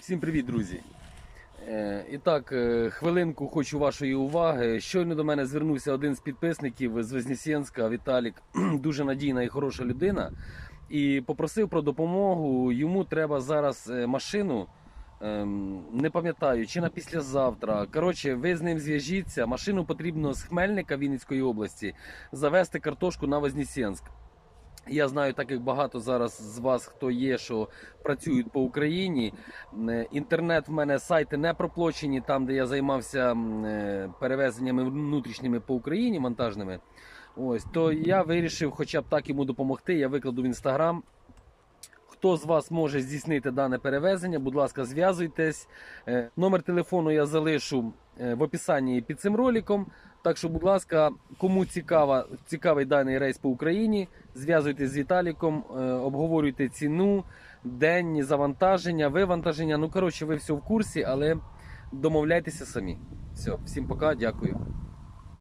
Всім привіт, друзі! Е, І так, е, хвилинку хочу вашої уваги. Щойно до мене звернувся один з підписників з Вознесенська, Віталік, дуже надійна і хороша людина. І попросив про допомогу. Йому треба зараз е, машину. ем, Не пам'ятаю, чи на післязавтра. Коротше, ви з ним зв'яжіться. Машину потрібно з Хмельника Вінницької області завести картошку на Вознесенськ. Я знаю, так як багато зараз з вас хто є, що працюють по Україні. Е, Інтернет в мене сайти не проплачені, там де я займався е, перевезеннями внутрішніми по Україні монтажними. Ось то я вирішив, хоча б так йому допомогти. Я викладу в інстаграм. Хто з вас може здійснити дане перевезення, будь ласка, зв'язуйтесь. Е, Номер телефону я залишу в описанні під цим роликом. Так що, будь ласка, кому цікава, цікавий даний рейс по Україні, зв'язуйтесь з Віталіком, е, обговорюйте ціну, денні завантаження, вивантаження. Ну, коротше, ви все в курсі, але домовляйтеся самі. Все, всім пока, дякую.